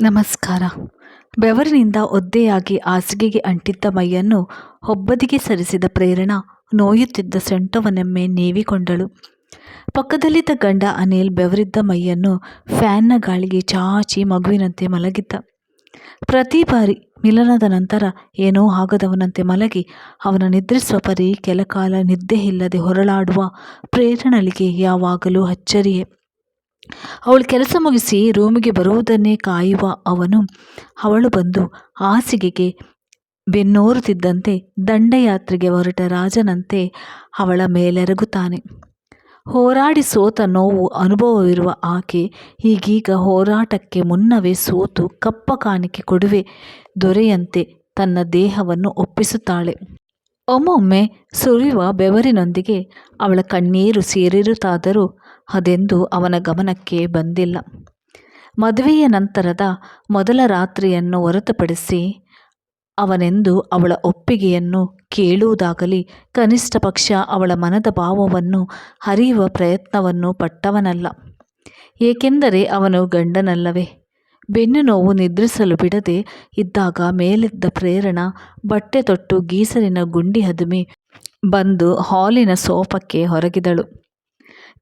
ನಮಸ್ಕಾರ. ಬೆವರಿನಿಂದ ಒದ್ದೆಯಾಗಿ ಹಾಸಿಗೆಗೆ ಅಂಟಿದ್ದ ಮೈಯನ್ನು ಒಬ್ಬದಿಗೆ ಸರಿಸಿದ ಪ್ರೇರಣಾ ನೋಯುತ್ತಿದ್ದ ಸೊಂಟವನ್ನೊಮ್ಮೆ ನೇವಿಕೊಂಡಳು. ಪಕ್ಕದಲ್ಲಿದ್ದ ಗಂಡ ಅನಿಲ್ ಬೆವರಿದ್ದ ಮೈಯನ್ನು ಫ್ಯಾನ್ನ ಗಾಳಿಗೆ ಚಾಚಿ ಮಗುವಿನಂತೆ ಮಲಗಿದ್ದ. ಪ್ರತಿ ಬಾರಿ ಮಿಲನದ ನಂತರ ಏನೋ ಆಗದವನಂತೆ ಮಲಗಿ ಅವನ ನಿದ್ರಿಸುವ ಪರಿ ಕೆಲಕಾಲ ನಿದ್ದೆಯಿಲ್ಲದೆ ಹೊರಳಾಡುವ ಪ್ರೇರಣಳಿಗೆ ಯಾವಾಗಲೂ ಅಚ್ಚರಿಯೇ. ಅವಳು ಕೆಲಸ ಮುಗಿಸಿ ರೂಮಿಗೆ ಬರುವುದನ್ನೇ ಕಾಯುವ ಅವನು. ಅವಳು ಬಂದು ಹಾಸಿಗೆಗೆ ಬೆನ್ನೋರುತ್ತಿದ್ದಂತೆ ದಂಡಯಾತ್ರೆಗೆ ಹೊರಟ ರಾಜನಂತೆ ಅವಳ ಮೇಲೆರಗುತ್ತಾನೆ. ಹೋರಾಡಿ ಸೋತ ನೋವು ಅನುಭವವಿರುವ ಆಕೆ ಈಗೀಗ ಹೋರಾಟಕ್ಕೆ ಮುನ್ನವೇ ಸೋತು ಕಪ್ಪ ಕಾಣಿಕೆ ಕೊಡುವೆ ದೊರೆಯಂತೆ ತನ್ನ ದೇಹವನ್ನು ಒಪ್ಪಿಸುತ್ತಾಳೆ. ಒಮ್ಮೊಮ್ಮೆ ಸುರಿಯುವ ಬೆವರಿನೊಂದಿಗೆ ಅವಳ ಕಣ್ಣೀರು ಸೇರಿರುತ್ತಾದರೂ ಅದೆಂದು ಅವನ ಗಮನಕ್ಕೆ ಬಂದಿಲ್ಲ. ಮದುವೆಯ ನಂತರದ ಮೊದಲ ರಾತ್ರಿಯನ್ನು ಹೊರತುಪಡಿಸಿ ಅವನೆಂದು ಅವಳ ಒಪ್ಪಿಗೆಯನ್ನು ಕೇಳುವುದಾಗಲಿ, ಕನಿಷ್ಠ ಪಕ್ಷ ಅವಳ ಮನದ ಭಾವವನ್ನು ಅರಿಯುವ ಪ್ರಯತ್ನವನ್ನು ಪಟ್ಟವನಲ್ಲ. ಏಕೆಂದರೆ ಅವನು ಗಂಡನಲ್ಲವೇ. ಬೆನ್ನು ನೋವು ನಿದ್ರಿಸಲು ಬಿಡದೆ ಇದ್ದಾಗ ಮೇಲಿದ್ದ ಪ್ರೇರಣ ಬಟ್ಟೆ ತೊಟ್ಟು ಗೀಸರಿನ ಗುಂಡಿ ಹದುಮಿ ಬಂದು ಹಾಲಿನ ಸೋಫಕ್ಕೆ ಹೊರಗಿದಳು.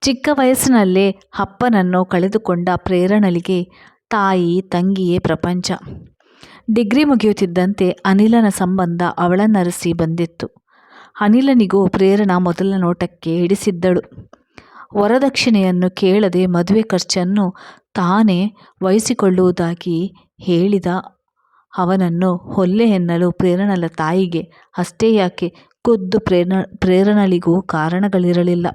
ಚಿಕ್ಕ ವಯಸ್ಸಿನಲ್ಲೇ ಅಪ್ಪನನ್ನು ಕಳೆದುಕೊಂಡ ಪ್ರೇರಣಳಿಗೆ ತಾಯಿ, ತಂಗಿಯೇ ಪ್ರಪಂಚ. ಡಿಗ್ರಿ ಮುಗಿಯುತ್ತಿದ್ದಂತೆ ಅನಿಲನ ಸಂಬಂಧ ಅವಳನ್ನರಸಿ ಬಂದಿತ್ತು. ಅನಿಲನಿಗೂ ಪ್ರೇರಣಾ ಮೊದಲ ನೋಟಕ್ಕೆ ಹಿಡಿಸಿದ್ದಳು ವರದಕ್ಷಿಣೆಯನ್ನು ಕೇಳದೆ ಮದುವೆ ಖರ್ಚನ್ನು ತಾನೇ ವಹಿಸಿಕೊಳ್ಳುವುದಾಗಿ ಹೇಳಿದ ಅವನನ್ನು ಹೊಲ್ಲೆ ಎನ್ನಲು ಪ್ರೇರಣಲ ತಾಯಿಗೆ ಅಷ್ಟೇ ಯಾಕೆ ಖುದ್ದು ಪ್ರೇರಣ, ಪ್ರೇರಣಲಿಗೂ ಕಾರಣಗಳಿರಲಿಲ್ಲ.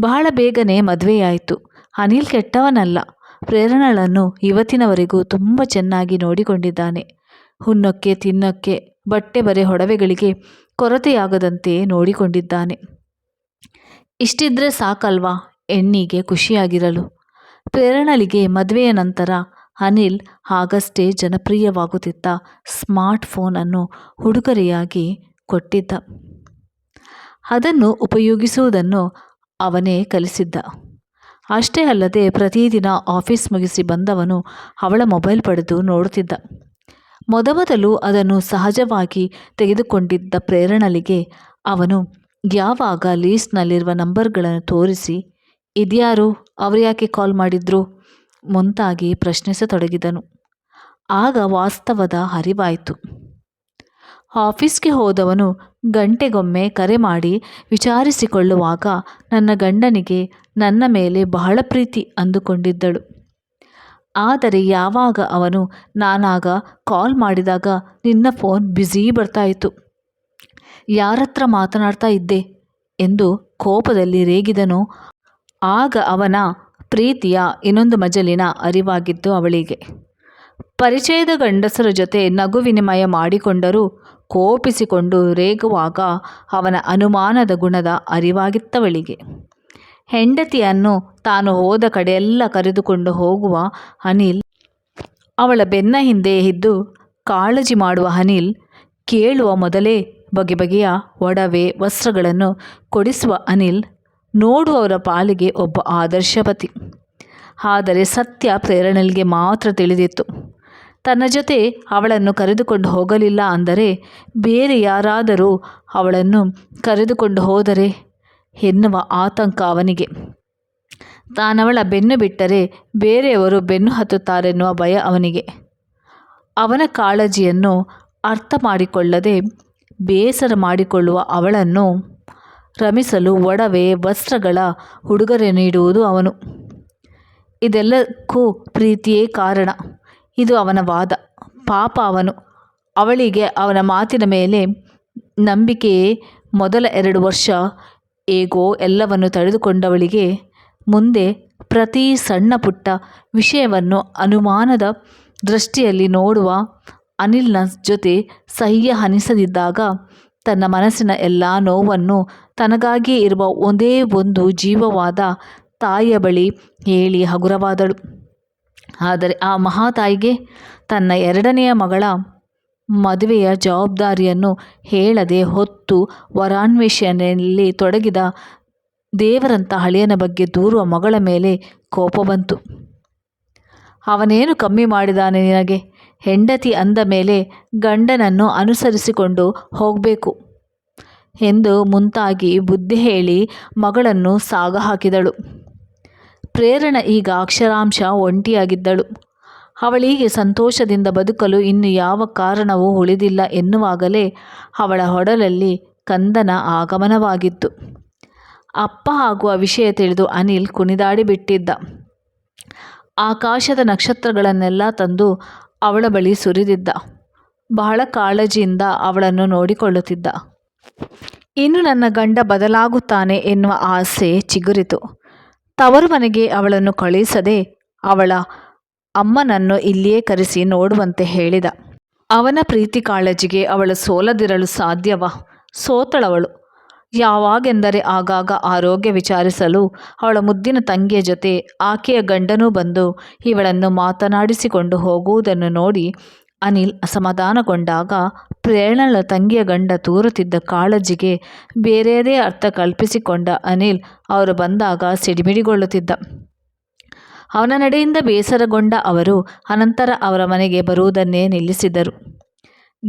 ಬಹಳ ಬೇಗನೆ ಮದುವೆಯಾಯಿತು. ಅನಿಲ್ ಕೆಟ್ಟವನಲ್ಲ. ಪ್ರೇರಣಳನ್ನು ಇವತ್ತಿನವರೆಗೂ ತುಂಬ ಚೆನ್ನಾಗಿ ನೋಡಿಕೊಂಡಿದ್ದಾನೆ. ಹುನ್ನೊಕ್ಕೆ ತಿನ್ನೋಕ್ಕೆ, ಬಟ್ಟೆ ಬರೆ ಒಡವೆಗಳಿಗೆ ಕೊರತೆಯಾಗದಂತೆ ನೋಡಿಕೊಂಡಿದ್ದಾನೆ. ಇಷ್ಟಿದ್ರೆ ಸಾಕಲ್ವಾ? ಹೆಣ್ಣಿಗೆ ಖುಷಿಯಾಗಿರಲು. ಪ್ರೇರಣಳಿಗೆ ಮದುವೆಯ ನಂತರ ಅನಿಲ್ ಆಗಷ್ಟೇ ಜನಪ್ರಿಯವಾಗುತ್ತಿದ್ದ ಸ್ಮಾರ್ಟ್ ಫೋನನ್ನು ಉಡುಗೊರೆಯಾಗಿ ಕೊಟ್ಟಿದ್ದ. ಅದನ್ನು ಉಪಯೋಗಿಸುವುದನ್ನು ಅವನೇ ಕಲಿಸಿದ್ದ. ಅಷ್ಟೇ ಅಲ್ಲದೆ ಪ್ರತಿದಿನ ಆಫೀಸ್ ಮುಗಿಸಿ ಬಂದವನು ಅವಳ ಮೊಬೈಲ್ ಪಡೆದು ನೋಡುತ್ತಿದ್ದ. ಮೊದಮೊದಲು ಅದನ್ನು ಸಹಜವಾಗಿ ತೆಗೆದುಕೊಂಡಿದ್ದ ಪ್ರೇರಣಲಿಗೆ ಅವನು ಯಾವಾಗ ಲೀಸ್ಟ್ನಲ್ಲಿರುವ ನಂಬರ್ಗಳನ್ನು ತೋರಿಸಿ, ಇದ್ಯಾರು, ಅವರು ಯಾಕೆ ಕಾಲ್ ಮಾಡಿದ್ರು ಮುಂತಾಗಿ ಪ್ರಶ್ನಿಸತೊಡಗಿದನು. ಆಗ ವಾಸ್ತವದ ಅರಿವಾಯಿತು. ಆಫೀಸ್ಗೆ ಹೋದವನು ಗಂಟೆಗೊಮ್ಮೆ ಕರೆ ಮಾಡಿ ವಿಚಾರಿಸಿಕೊಳ್ಳುವಾಗ ನನ್ನ ಗಂಡನಿಗೆ ನನ್ನ ಮೇಲೆ ಬಹಳ ಪ್ರೀತಿ ಅಂದುಕೊಂಡಿದ್ದಳು. ಆದರೆ ಯಾವಾಗ ಅವನು ನಾನಾಗ ಕಾಲ್ ಮಾಡಿದಾಗ ನಿನ್ನ ಫೋನ್ ಬ್ಯುಸಿ ಬರ್ತಾಯಿತ್ತು. ಯಾರತ್ರ ಮಾತನಾಡ್ತಾ ಇದ್ದೆ ಎಂದು ಕೋಪದಲ್ಲಿ ರೇಗಿದನು. ಆಗ ಅವನ ಪ್ರೀತಿಯ ಇನ್ನೊಂದು ಮಜಲಿನ ಅರಿವಾಗಿದ್ದು ಅವಳಿಗೆ. ಪರಿಚಯದ ಗಂಡಸರ ಜೊತೆ ನಗು ವಿನಿಮಯ ಮಾಡಿಕೊಂಡರೂ ಕೋಪಿಸಿಕೊಂಡು ರೇಗುವಾಗ ಅವನ ಅನುಮಾನದ ಗುಣದ ಅರಿವಾಗಿತ್ತವಳಿಗೆ. ಹೆಂಡತಿಯನ್ನು ತಾನು ಹೋದ ಕಡೆಯೆಲ್ಲ ಕರೆದುಕೊಂಡು ಹೋಗುವ ಅನಿಲ್, ಅವಳ ಬೆನ್ನ ಹಿಂದೆ ಇದ್ದು ಕಾಳಜಿ ಮಾಡುವ ಅನಿಲ್, ಕೇಳುವ ಮೊದಲೇ ಬಗೆ ಬಗೆಯ ಒಡವೆ ವಸ್ತ್ರಗಳನ್ನು ಕೊಡಿಸುವ ಅನಿಲ್, ನೋಡುವವರ ಪಾಲಿಗೆ ಒಬ್ಬ ಆದರ್ಶಪತಿ ಆದರೆ ಸತ್ಯ ಪ್ರೇರಣೆಗೆ ಮಾತ್ರ ತಿಳಿದಿತ್ತು. ತನ್ನ ಜೊತೆ ಅವಳನ್ನು ಕರೆದುಕೊಂಡು ಹೋಗಲಿಲ್ಲ ಅಂದರೆ ಬೇರೆ ಯಾರಾದರೂ ಅವಳನ್ನು ಕರೆದುಕೊಂಡು ಹೋದರೆ ಎನ್ನುವ ಆತಂಕ ಅವನಿಗೆ. ತಾನವಳ ಬೆನ್ನು ಬಿಟ್ಟರೆ ಬೇರೆಯವರು ಬೆನ್ನು ಹತ್ತುತ್ತಾರೆನ್ನುವ ಭಯ ಅವನಿಗೆ. ಅವನ ಕಾಳಜಿಯನ್ನು ಅರ್ಥ ಮಾಡಿಕೊಳ್ಳದೆ ಬೇಸರ ಮಾಡಿಕೊಳ್ಳುವ ಅವಳನ್ನು ರಮಿಸಲು ಒಡವೆ, ವಸ್ತ್ರಗಳ ಉಡುಗೊರೆ ನೀಡುವುದು ಅವನು. ಇದೆಲ್ಲಕ್ಕೂ ಪ್ರೀತಿಯೇ ಕಾರಣ. ಇದು ಅವನ ವಾದ. ಪಾಪ ಅವನು. ಅವಳಿಗೆ ಅವನ ಮಾತಿನ ಮೇಲೆ ನಂಬಿಕೆಯೇ ಮೊದಲ ಎರಡು ವರ್ಷ. ಹೇಗೋ ಎಲ್ಲವನ್ನು ತಡೆದುಕೊಂಡವಳಿಗೆ ಮುಂದೆ ಪ್ರತಿ ಸಣ್ಣ ಪುಟ್ಟ ವಿಷಯವನ್ನು ಅನುಮಾನದ ದೃಷ್ಟಿಯಲ್ಲಿ ನೋಡುವ ಅನಿಲ್ನ ಜೊತೆ ಸಹ್ಯ ಅನಿಸದಿದ್ದಾಗ ತನ್ನ ಮನಸ್ಸಿನ ಎಲ್ಲ ನೋವನ್ನು ತನಗಾಗಿಯೇ ಇರುವ ಒಂದೇ ಒಂದು ಜೀವವಾದ ತಾಯಿಯ ಬಳಿ ಹೇಳಿ ಹಗುರವಾದಳು. ಆದರೆ ಆ ಮಹಾತಾಯಿಗೆ ತನ್ನ ಎರಡನೆಯ ಮಗಳ ಮದುವೆಯ ಜವಾಬ್ದಾರಿಯನ್ನು ಹೇಳದೆ ಹೊತ್ತು ವರಾನ್ವೇಷಣೆಯಲ್ಲಿ ತೊಡಗಿದ ದೇವರಂಥ ಹಳೆಯನ ಬಗ್ಗೆ ದೂರುವ ಮಗಳ ಮೇಲೆ ಕೋಪ ಬಂತು. ಅವನೇನು ಕಮ್ಮಿ ಮಾಡಿದಾನೆ ನಿನಗೆ? ಹೆಂಡತಿ ಅಂದ ಮೇಲೆ ಗಂಡನನ್ನು ಅನುಸರಿಸಿಕೊಂಡು ಹೋಗಬೇಕು ಎಂದು ಮುಂತಾಗಿ ಬುದ್ಧಿ ಹೇಳಿ ಮಗಳನ್ನು ಸಾಗ ಹಾಕಿದಳು ಪ್ರೇರಣ ಈಗ ಅಕ್ಷರಾಂಶ ಒಂಟಿಯಾಗಿದ್ದಳು. ಅವಳಿಗೆ ಸಂತೋಷದಿಂದ ಬದುಕಲು ಇನ್ನು ಯಾವ ಕಾರಣವೂ ಉಳಿದಿಲ್ಲ ಎನ್ನುವಾಗಲೇ ಅವಳ ಹೊಡಲಲ್ಲಿ ಕಂದನ ಆಗಮನವಾಗಿತ್ತು. ಅಪ್ಪ ಆಗುವ ವಿಷಯ ತಿಳಿದು ಅನಿಲ್ ಕುಣಿದಾಡಿಬಿಟ್ಟಿದ್ದ. ಆಕಾಶದ ನಕ್ಷತ್ರಗಳನ್ನೆಲ್ಲ ತಂದು ಅವಳ ಬಳಿ ಸುರಿದಿದ್ದ. ಬಹಳ ಕಾಳಜಿಯಿಂದ ಅವಳನ್ನು ನೋಡಿಕೊಳ್ಳುತ್ತಿದ್ದ. ಇನ್ನು ನನ್ನ ಗಂಡ ಬದಲಾಗುತ್ತಾನೆ ಎನ್ನುವ ಆಸೆ ಚಿಗುರಿತು. ತವರು ಮನೆಗೆ ಅವಳನ್ನು ಕಳುಹಿಸದೆ ಅವಳ ಅಮ್ಮನನ್ನು ಇಲ್ಲಿಯೇ ಕರೆಸಿ ನೋಡುವಂತೆ ಹೇಳಿದ. ಅವನ ಪ್ರೀತಿ ಕಾಳಜಿಗೆ ಅವಳು ಸೋಲದಿರಲು ಸಾಧ್ಯವ? ಸೋತಳವಳು. ಯಾವಾಗೆಂದರೆ ಆಗಾಗ ಆರೋಗ್ಯ ವಿಚಾರಿಸಲು ಅವಳ ಮುದ್ದಿನ ತಂಗಿಯ ಜೊತೆ ಆಕೆಯ ಗಂಡನೂ ಬಂದು ಇವಳನ್ನು ಮಾತನಾಡಿಸಿಕೊಂಡು ಹೋಗುವುದನ್ನು ನೋಡಿ ಅನಿಲ್ ಅಸಮಾಧಾನಗೊಂಡಾಗ ಪ್ರೇರಣಳ ತಂಗಿಯ ಗಂಡ ತೋರುತ್ತಿದ್ದ ಕಾಳಜಿಗೆ ಬೇರೆಯದೇ ಅರ್ಥ ಕಲ್ಪಿಸಿಕೊಂಡ ಅನಿಲ್ ಅವರು ಬಂದಾಗ ಸಿಡಿಮಿಡಿಗೊಳ್ಳುತ್ತಿದ್ದ. ಅವನ ನಡೆಯಿಂದ ಬೇಸರಗೊಂಡ ಅವರು ಅನಂತರ ಅವರ ಮನೆಗೆ ಬರುವುದನ್ನೇ ನಿಲ್ಲಿಸಿದರು.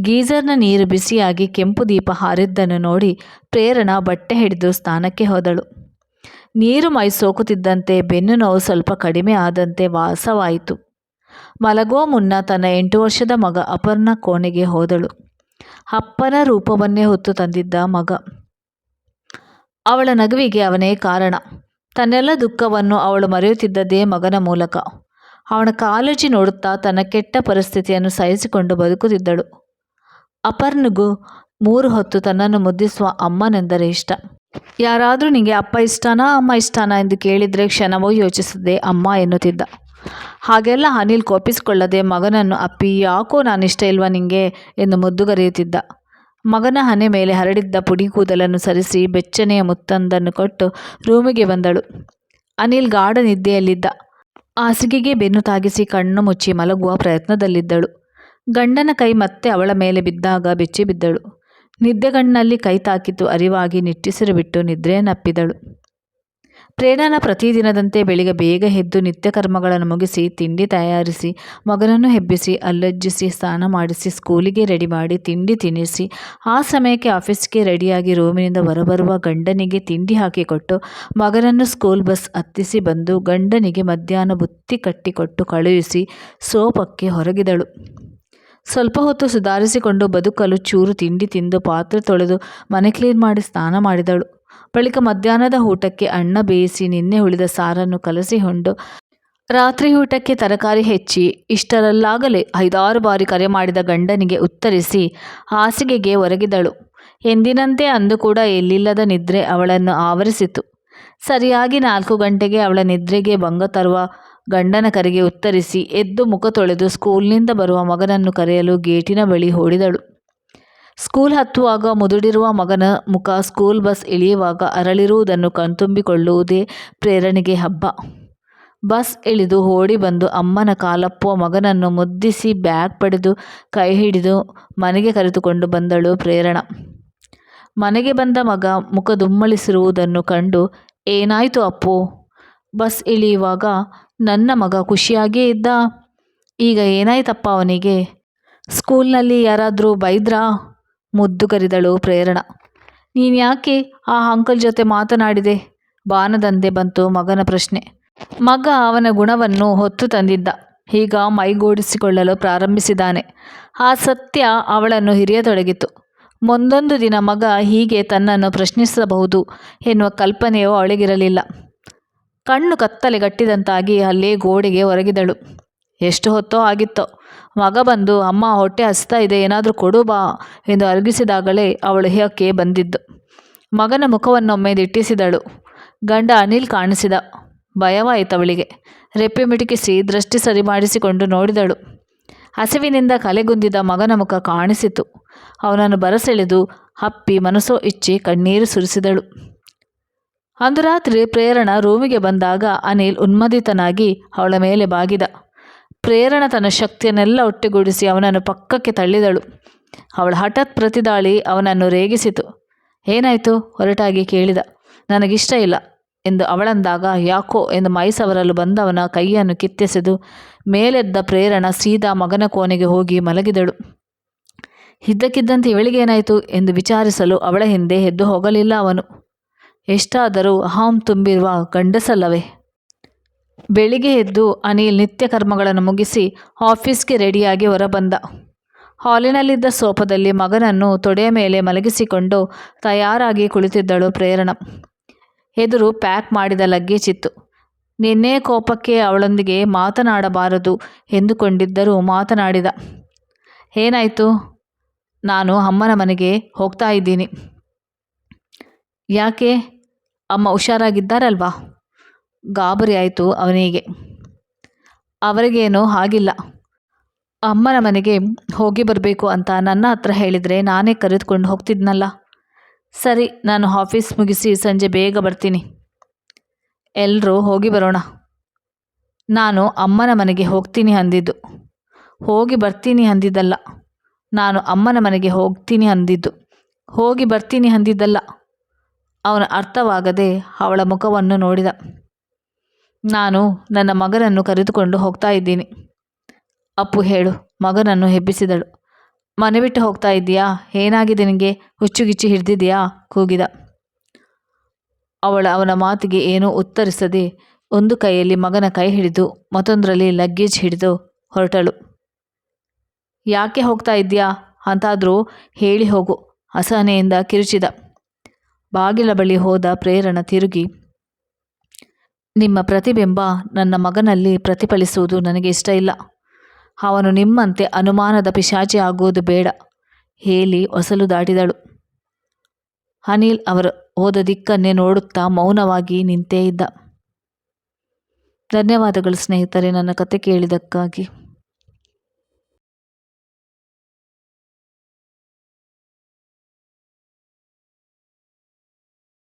ಗೀಜರ್ನ ನೀರು ಬಿಸಿಯಾಗಿ ಕೆಂಪು ದೀಪ ಹಾರಿದ್ದನ್ನು ನೋಡಿ ಪ್ರೇರಣಾ ಬಟ್ಟೆ ಹಿಡಿದು ಸ್ಥಾನಕ್ಕೆ ಹೋದಳು. ನೀರು ಮೈ ಸೋಕುತ್ತಿದ್ದಂತೆ ಬೆನ್ನು ನೋವು ಸ್ವಲ್ಪ ಕಡಿಮೆ ಆದಂತೆ ವಾಸವಾಯಿತು. ಮಲಗುವ ಮುನ್ನ ತನ್ನ ಎಂಟು ವರ್ಷದ ಮಗ ಅಪರ್ಣ ಕೋಣೆಗೆ ಹೋದಳು. ಅಪ್ಪನ ರೂಪವನ್ನೇ ಹೊತ್ತು ತಂದಿದ್ದ ಮಗ. ಅವಳ ನಗುವಿಗೆ ಅವನೇ ಕಾರಣ. ತನ್ನೆಲ್ಲ ದುಃಖವನ್ನು ಅವಳು ಮರೆಯುತ್ತಿದ್ದದೇ ಮಗನ ಮೂಲಕ. ಅವನ ಕಾಳಜಿ ನೋಡುತ್ತಾ ತನ್ನ ಕೆಟ್ಟ ಪರಿಸ್ಥಿತಿಯನ್ನು ಸಹಿಸಿಕೊಂಡು ಬದುಕುತ್ತಿದ್ದಳು. ಅಪರ್ಣಗೂ ಮೂರು ಹೊತ್ತು ತನ್ನನ್ನು ಮುದ್ದಿಸುವ ಅಮ್ಮನೆಂದರೆ ಇಷ್ಟ. ಯಾರಾದರೂ ನಿನಗೆ ಅಪ್ಪ ಇಷ್ಟನಾ, ಅಮ್ಮ ಇಷ್ಟನಾ ಎಂದು ಕೇಳಿದರೆ ಕ್ಷಣವೂ ಯೋಚಿಸದೆ ಅಮ್ಮ ಎನ್ನುತ್ತಿದ್ದ. ಹಾಗೆಲ್ಲ ಅನಿಲ್ ಕೋಪಿಸಿಕೊಳ್ಳದೆ ಮಗನನ್ನು ಅಪ್ಪಿ, ಯಾಕೋ ನಾನು ಇಷ್ಟ ಇಲ್ವಾ ನಿಂಗೆ? ಎಂದು ಮುದ್ದುಗರೆಯುತ್ತಿದ್ದ. ಮಗನ ಹನೆ ಮೇಲೆ ಹರಡಿದ್ದ ಪುಡಿ ಕೂದಲನ್ನು ಸರಿಸಿ ಬೆಚ್ಚನೆಯ ಮುತ್ತೊಂದನ್ನು ಕೊಟ್ಟು ರೂಮಿಗೆ ಬಂದಳು. ಅನಿಲ್ ಗಾಢ ನಿದ್ದೆಯಲ್ಲಿದ್ದ. ಹಾಸಿಗೆಗೆ ಬೆನ್ನು ತಾಗಿಸಿ ಕಣ್ಣು ಮುಚ್ಚಿ ಮಲಗುವ ಪ್ರಯತ್ನದಲ್ಲಿದ್ದಳು. ಗಂಡನ ಕೈ ಮತ್ತೆ ಅವಳ ಮೇಲೆ ಬಿದ್ದಾಗ ಬೆಚ್ಚಿ ಬಿದ್ದಳು. ನಿದ್ದೆಗಣ್ಣಲ್ಲಿ ಕೈ ತಾಕಿತು ಅರಿವಾಗಿ ನಿಟ್ಟಿಸಿರು ಬಿಟ್ಟು ನಿದ್ರೆಯನ್ನಪ್ಪಿದಳು ಪ್ರೇರಣನ ಪ್ರತಿದಿನದಂತೆ ಬೆಳಿಗ್ಗೆ ಬೇಗ ಎದ್ದು ನಿತ್ಯ ಕರ್ಮಗಳನ್ನು ಮುಗಿಸಿ, ತಿಂಡಿ ತಯಾರಿಸಿ, ಮಗನನ್ನು ಹೆಬ್ಬಿಸಿ ಅಲ್ಲಜ್ಜಿಸಿ ಸ್ನಾನ ಮಾಡಿಸಿ, ಸ್ಕೂಲಿಗೆ ರೆಡಿ ಮಾಡಿ, ತಿಂಡಿ ತಿನ್ನಿಸಿ ಆ ಸಮಯಕ್ಕೆ ಆಫೀಸ್ಗೆ ರೆಡಿಯಾಗಿ ರೂಮಿನಿಂದ ಹೊರಬರುವ ಗಂಡನಿಗೆ ತಿಂಡಿ ಹಾಕಿಕೊಟ್ಟು ಮಗನನ್ನು ಸ್ಕೂಲ್ ಬಸ್ ಹತ್ತಿಸಿ ಬಂದು ಗಂಡನಿಗೆ ಮಧ್ಯಾಹ್ನ ಬುತ್ತಿ ಕಟ್ಟಿಕೊಟ್ಟು ಕಳುಹಿಸಿ ಸೋಪಕ್ಕೆ ಹೊರಗಿದಳು. ಸ್ವಲ್ಪ ಹೊತ್ತು ಸುಧಾರಿಸಿಕೊಂಡು ಬದುಕಲು ಚೂರು ತಿಂಡಿ ತಿಂದು ಪಾತ್ರೆ ತೊಳೆದು ಮನೆ ಕ್ಲೀನ್ ಮಾಡಿ ಸ್ನಾನ ಮಾಡಿದಳು. ಬಳಿಕ ಮಧ್ಯಾಹ್ನದ ಊಟಕ್ಕೆ ಅನ್ನ ಬೇಯಿಸಿ ನಿನ್ನೆ ಉಳಿದ ಸಾರನ್ನು ಕಲಸಿ ಹೊಂಡು ರಾತ್ರಿ ಊಟಕ್ಕೆ ತರಕಾರಿ ಹೆಚ್ಚಿ ಇಷ್ಟರಲ್ಲಾಗಲೇ ಐದಾರು ಬಾರಿ ಕರೆ ಮಾಡಿದ ಗಂಡನಿಗೆ ಉತ್ತರಿಸಿ, ಹಾಸಿಗೆಗೆ ಒರಗಿದಳು. ಎಂದಿನಂತೆ ಅಂದು ಕೂಡ ಎಲ್ಲಿಲ್ಲದ ನಿದ್ರೆ ಅವಳನ್ನು ಆವರಿಸಿತು. ಸರಿಯಾಗಿ ನಾಲ್ಕು ಗಂಟೆಗೆ ಅವಳ ನಿದ್ರೆಗೆ ಭಂಗ ತರುವ ಗಂಡನ ಕರೆಗೆ ಉತ್ತರಿಸಿ, ಎದ್ದು ಮುಖ ತೊಳೆದು ಸ್ಕೂಲ್ನಿಂದ ಬರುವ ಮಗನನ್ನು ಕರೆಯಲು ಗೇಟಿನ ಬಳಿ ಓಡಿದಳು. ಸ್ಕೂಲ್ ಹತ್ತುವಾಗ ಮುದುಡಿರುವ ಮಗನ ಮುಖ ಸ್ಕೂಲ್ ಬಸ್ ಇಳಿಯುವಾಗ ಅರಳಿರುವುದನ್ನು ಕಣ್ತುಂಬಿಕೊಳ್ಳುವುದೇ ಪ್ರೇರಣೆಗೆ ಹಬ್ಬ. ಬಸ್ ಇಳಿದು ಓಡಿ ಬಂದು ಅಮ್ಮನ ಕಾಲಪ್ಪುವ ಮಗನನ್ನು ಮುದ್ದಿಸಿ ಬ್ಯಾಗ್ ಪಡೆದು ಕೈ ಹಿಡಿದು ಮನೆಗೆ ಕರೆದುಕೊಂಡು ಬಂದಳು ಪ್ರೇರಣ. ಮನೆಗೆ ಬಂದ ಮಗ ಮುಖ ದುಮ್ಮಳಿಸಿರುವುದನ್ನು ಕಂಡು, ಏನಾಯಿತು ಅಪ್ಪು? ಬಸ್ ಇಳಿಯುವಾಗ ನನ್ನ ಮಗ ಖುಷಿಯಾಗೇ ಇದ್ದ? ಈಗ ಏನಾಯ್ತಪ್ಪ ಅವನಿಗೆ? ಸ್ಕೂಲ್ನಲ್ಲಿ ಯಾರಾದರೂ ಬೈದ್ರಾ? ಮುದ್ದು ಕರಿದಳು ಪ್ರೇರಣ ನೀನ್ಯಾಕೆ ಆ ಅಂಕಲ್ ಜೊತೆ ಮಾತನಾಡಿದೆ? ಬಾನದಂತೆ ಬಂತು ಮಗನ ಪ್ರಶ್ನೆ. ಮಗ ಅವನ ಗುಣವನ್ನು ಹೊತ್ತು ತಂದಿದ್ದ. ಈಗ ಮೈಗೂಡಿಸಿಕೊಳ್ಳಲು ಪ್ರಾರಂಭಿಸಿದ್ದಾನೆ. ಆ ಸತ್ಯ ಅವಳನ್ನು ಹಿರಿಯತೊಡಗಿತು. ಮುಂದೊಂದು ದಿನ ಮಗ ಹೀಗೆ ತನ್ನನ್ನು ಪ್ರಶ್ನಿಸಬಹುದು ಎನ್ನುವ ಕಲ್ಪನೆಯು ಅವಳಿಗಿರಲಿಲ್ಲ. ಕಣ್ಣು ಕತ್ತಲೆ ಕತ್ತಲೆಗಟ್ಟಿದಂತಾಗಿ ಅಲ್ಲೇ ಗೋಡೆಗೆ ಹೊರಗಿದಳು ಎಷ್ಟು ಹೊತ್ತೋ ಆಗಿತ್ತೋ. ಮಗ ಬಂದು, ಅಮ್ಮ, ಹೊಟ್ಟೆ ಹಸ್ತಾ ಇದೆ, ಏನಾದರೂ ಕೊಡು ಬಾ ಎಂದು ಅರಗಿಸಿದಾಗಲೇ ಅವಳು ಹೇಕೆ ಬಂದಿದ್ದು. ಮಗನ ಮುಖವನ್ನೊಮ್ಮೆ ದಿಟ್ಟಿಸಿದಳು. ಗಂಡ ಅನಿಲ್ ಕಾಣಿಸಿದ. ಭಯವಾಯಿತವಳಿಗೆ ರೆಪ್ಪೆ ಮಿಟುಕಿಸಿ ದೃಷ್ಟಿ ಸರಿ ಮಾಡಿಸಿಕೊಂಡು ನೋಡಿದಳು. ಹಸಿವಿನಿಂದ ಕಲೆಗುಂದಿದ ಮಗನ ಮುಖ ಕಾಣಿಸಿತು. ಅವನನ್ನು ಬರಸೆಳೆದು ಹಪ್ಪಿ ಮನಸ್ಸೋ ಇಚ್ಚಿ ಕಣ್ಣೀರು ಸುರಿಸಿದಳು. ಅಂದು ರಾತ್ರಿ ಪ್ರೇರಣ ರೂಮಿಗೆ ಬಂದಾಗ ಅನಿಲ್ ಉನ್ಮದಿತನಾಗಿ ಅವಳ ಮೇಲೆ ಬಾಗಿದ. ಪ್ರೇರಣ ತನ್ನ ಶಕ್ತಿಯನ್ನೆಲ್ಲ ಒಟ್ಟುಗೂಡಿಸಿ ಅವನನ್ನು ಪಕ್ಕಕ್ಕೆ ತಳ್ಳಿದಳು. ಅವಳ ಹಠಾತ್ ಪ್ರತಿದಾಳಿ ಅವನನ್ನು ರೇಗಿಸಿತು. ಏನಾಯಿತು? ಹೊರಟಾಗಿ ಕೇಳಿದ. ನನಗಿಷ್ಟ ಇಲ್ಲ ಎಂದು ಅವಳಂದಾಗ, ಯಾಕೋ ಎಂದು ಮೈಸವರಲು ಬಂದವನ ಕೈಯನ್ನು ಕಿತ್ತೆಸೆದು ಮೇಲೆದ್ದ ಪ್ರೇರಣ ಸೀದಾ ಮಗನ ಕೋಣೆಗೆ ಹೋಗಿ ಮಲಗಿದಳು. ಇದ್ದಕ್ಕಿದ್ದಂತೆ ಇವಳಿಗೇನಾಯಿತು ಎಂದು ವಿಚಾರಿಸಲು ಅವಳ ಹಿಂದೆ ಎದ್ದು ಹೋಗಲಿಲ್ಲ ಅವನು. ಎಷ್ಟಾದರೂ ಅಹಂ ತುಂಬಿರುವ ಗಂಡಸಲ್ಲವೇ? ಬೆಳಿಗ್ಗೆ ಎದ್ದು ಅನಿಲ್ ನಿತ್ಯ ಕರ್ಮಗಳನ್ನು ಮುಗಿಸಿ ಆಫೀಸ್ಗೆ ರೆಡಿಯಾಗಿ ಹೊರಬಂದ. ಹಾಲಿನಲ್ಲಿದ್ದ ಸೋಫದಲ್ಲಿ ಮಗನನ್ನು ತೊಡೆಯ ಮೇಲೆ ಮಲಗಿಸಿಕೊಂಡು ತಯಾರಾಗಿ ಕುಳಿತಿದ್ದಳು ಪ್ರೇರಣ. ಎದುರು ಪ್ಯಾಕ್ ಮಾಡಿದ ಲಗೇಜ್ ಇತ್ತು. ನಿನ್ನೆ ಕೋಪಕ್ಕೆ ಅವಳೊಂದಿಗೆ ಮಾತನಾಡಬಾರದು ಎಂದುಕೊಂಡಿದ್ದರೂ ಮಾತನಾಡಿದ. ಏನಾಯಿತು? ನಾನು ಅಮ್ಮನ ಮನೆಗೆ ಹೋಗ್ತಾ ಇದ್ದೀನಿ. ಯಾಕೆ? ಅಮ್ಮ ಹುಷಾರಾಗಿದ್ದಾರಲ್ವಾ? ಗಾಬರಿ ಆಯಿತು ಅವನಿಗೆ. ಅವರಿಗೇನೋ ಆಗಿಲ್ಲ ಅಮ್ಮನ ಮನೆಗೆ ಹೋಗಿ ಬರಬೇಕು ಅಂತ ನನ್ನ ಹತ್ರ ಹೇಳಿದರೆ ನಾನೇ ಕರೆದುಕೊಂಡು ಹೋಗ್ತಿದ್ನಲ್ಲ. ಸರಿ, ನಾನು ಆಫೀಸ್ ಮುಗಿಸಿ ಸಂಜೆ ಬೇಗ ಬರ್ತೀನಿ. ಎಲ್ಲರೂ ಹೋಗಿ ಬರೋಣ. ನಾನು ಅಮ್ಮನ ಮನೆಗೆ ಹೋಗ್ತೀನಿ ಅಂದಿದ್ದು. ಹೋಗಿ ಬರ್ತೀನಿ ಅಂದಿದ್ದಲ್ಲ. ನಾನು ಅಮ್ಮನ ಮನೆಗೆ ಹೋಗ್ತೀನಿ ಅಂದಿದ್ದು. ಹೋಗಿ ಬರ್ತೀನಿ ಅಂದಿದ್ದಲ್ಲ. ಅವನ ಅರ್ಥವಾಗದೆ ಅವಳ ಮುಖವನ್ನು ನೋಡಿದ. ನಾನು ನನ್ನ ಮಗನನ್ನು ಕರೆದುಕೊಂಡು ಹೋಗ್ತಾ ಇದ್ದೀನಿ. ಅಪ್ಪು ಹೇಳು, ಮಗನನ್ನು ಹೆಬ್ಬಿಸಿದಳು. ಮನೆ ಬಿಟ್ಟು ಹೋಗ್ತಾ ಇದ್ದೀಯಾ? ಏನಾಗಿದೆ ನಿನಗೆ? ಹುಚ್ಚುಗಿಚ್ಚಿ ಹಿಡ್ದಿದೆಯಾ ಕೂಗಿದ. ಅವಳ ಅವನ ಮಾತಿಗೆ ಏನೂ ಉತ್ತರಿಸದೆ ಒಂದು ಕೈಯಲ್ಲಿ ಮಗನ ಕೈ ಹಿಡಿದು ಮತ್ತೊಂದರಲ್ಲಿ ಲಗ್ಗೇಜ್ ಹಿಡಿದು ಹೊರಟಳು. ಯಾಕೆ ಹೋಗ್ತಾ ಇದ್ದೀಯಾ? ಅಂತಾದರೂ ಹೇಳಿ ಹೋಗು, ಅಸಹನೆಯಿಂದ ಕಿರುಚಿದ. ಬಾಗಿಲ ಬಳಿ ಹೋದ ಪ್ರೇರಣ ತಿರುಗಿ ನಿಮ್ಮ ಪ್ರತಿಬಿಂಬ ನನ್ನ ಮಗನಲ್ಲಿ ಪ್ರತಿಫಲಿಸುವುದು ನನಗೆ ಇಷ್ಟ ಇಲ್ಲ. ಅವನು ನಿಮ್ಮಂತೆ ಅನುಮಾನದ ಪಿಶಾಚಿ ಆಗುವುದು ಬೇಡ, ಹೇಳಿ ಹೊಸಲು ದಾಟಿದಳು. ಅನಿಲ್ ಅವರು ಹೋದ ದಿಕ್ಕನ್ನೇ ನೋಡುತ್ತಾ ಮೌನವಾಗಿ ನಿಂತೇ ಇದ್ದ. ಧನ್ಯವಾದಗಳು ಸ್ನೇಹಿತರೆ, ನನ್ನ ಕತೆ ಕೇಳಿದ್ದಕ್ಕಾಗಿ.